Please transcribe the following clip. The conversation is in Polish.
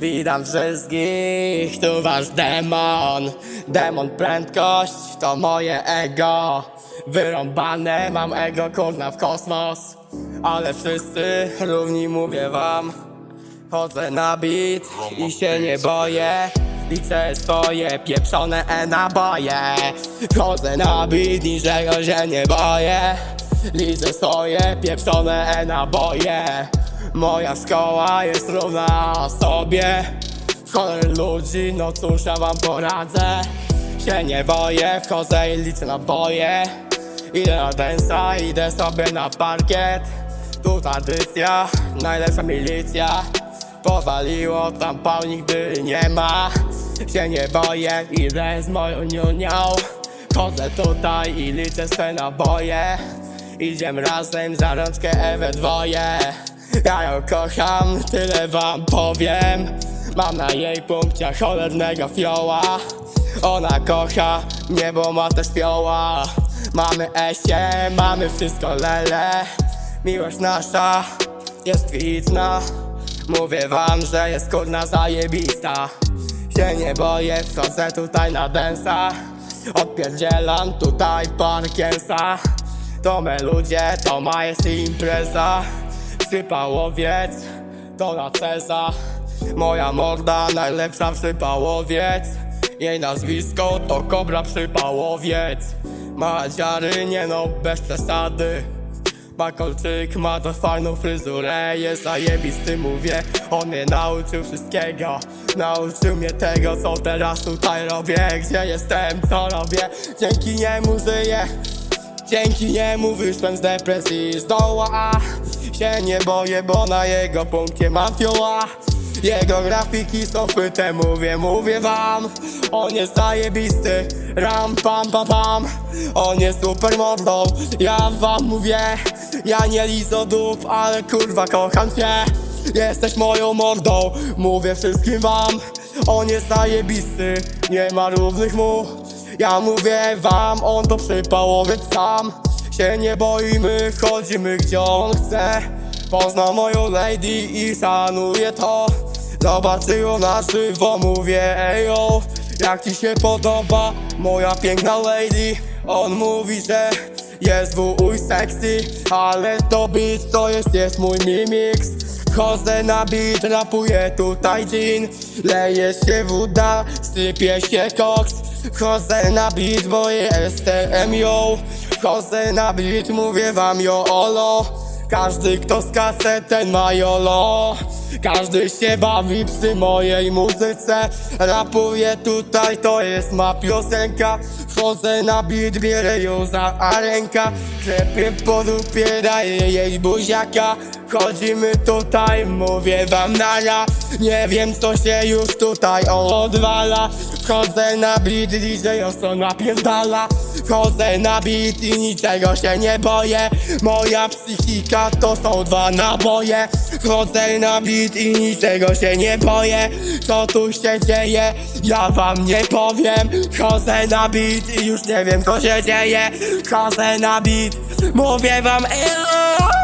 Witam wszystkich, tu wasz demon. Demon prędkość, to moje ego. Wyrąbane mam ego, kurna w kosmos. Ale wszyscy równi mówię wam Chodzę na beat i się nie boję. Liczę swoje pieprzone e-naboje Chodzę na beat, niczego się nie boję. Liczę swoje pieprzone e-naboje Moja szkoła jest równa sobie. Choler ludzi, no cóż ja wam poradzę. Się nie boję, wchodzę i liczę naboje Idę na densa, idę sobie na parkiet. Tu tradycja, najlepsza milicja. Powaliło tam pał nigdy nie ma. Się nie boję, idę z moją niunią Chodzę tutaj i liczę swe naboje. Idziemy razem za rączkę Ewę dwoje Ja ją kocham, tyle wam powiem. Mam na jej punkcie cholernego fioła. Ona kocha mnie, bo ma też fioła. Mamy esie, mamy wszystko lele. Miłość nasza jest kwitna. Mówię wam, że jest kurna zajebista. Się nie boję, wchodzę tutaj na densa Odpierdzielam tutaj parkiensa To me ludzie, to ma jest impreza Przypałowiec, to na ceza Moja morda, najlepsza przypałowiec Jej nazwisko to Kobra Przypałowiec Ma dziary, nie no, bez przesady. Ma kolczyk, ma to fajną fryzurę Jest zajebisty, mówię. On mnie nauczył wszystkiego Nauczył mnie tego, co teraz tutaj robię. Gdzie jestem, co robię? Dzięki niemu żyję Dzięki niemu wyszłem z depresji. Z doła Się nie boję, bo na jego punkcie mam fioła. Jego grafiki są chwyte, mówię, mówię wam. On jest zajebisty, ram pam pam pam. On jest super mordą, ja wam mówię Ja nie lizodób, ale kurwa kocham cię. Jesteś moją mordą, mówię wszystkim wam. On jest zajebisty, nie ma równych mu ja mówię wam, on to przypałowiec sam. Się nie boimy, wchodzimy gdzie on chce. Pozna moją lady i szanuje to. Zobaczyło na żywo, mówię ejo Jak ci się podoba, moja piękna lady? On mówi, że jest wuj sexy Ale to beat to jest, jest mój mimix. Chodzę na beat, rapuję tutaj gin. Leje się woda, sypie się koks Chodzę na beat, bo jestem yo. Chodzę na beat, mówię wam yo olo. Każdy kto z ten ma jolo. Każdy się bawi przy mojej muzyce. Rapuję tutaj, to jest ma piosenka. Wchodzę na beat, bierę ją za arenka. Klepię po dupie, daję jej buziaka Chodzimy tutaj, mówię wam nara Nie wiem co się już tutaj odwala. Wchodzę na beat, DJ ostro napierdala. Wchodzę na beat i niczego się nie boję. Moja psychika to są dwa naboje. Wchodzę na beat i niczego się nie boję. Co tu się dzieje, ja wam nie powiem. Wchodzę na beat i już nie wiem co się dzieje. Wchodzę na beat, mówię wam elo